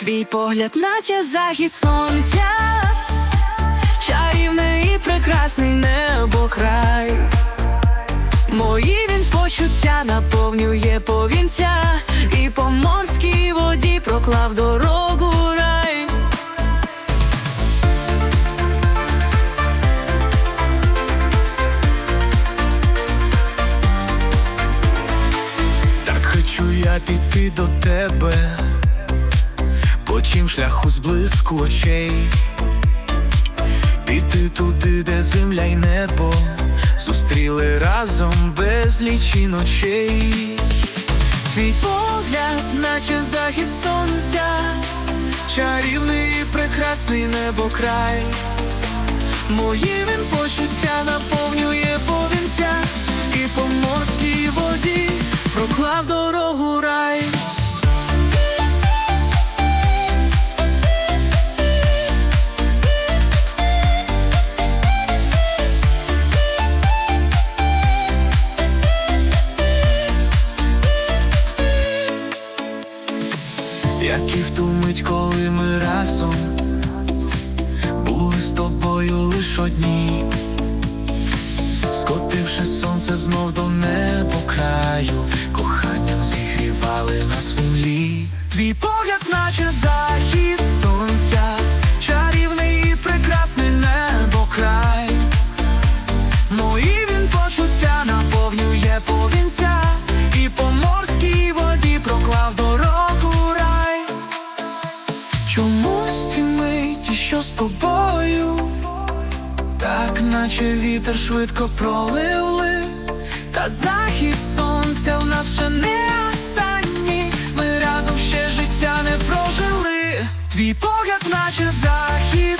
Твій погляд, наче захід сонця, чарівний і прекрасний небокрай. Мої він почуття наповнює повінця, і по морській воді проклав дорогу рай. Так хочу я піти до тебе, по шляху зблиску очей, піти туди, де земля й небо зустріли разом безлічі ночей. Твій погляд, наче захід сонця, чарівний і прекрасний небокрай. Мої він почуття наповнює повінця і по морській воді проклав дорогу рай. Як і в ту мить, коли ми разом були з тобою лиш одні, скотивши сонце знов до небо краю, коханням зігрівали нас в імлі. Чомусь ці миті, що з тобою, так наче вітер швидко проливли, та захід сонця в нас ще не останній. Ми разом ще життя не прожили. Твій погляд, наче захід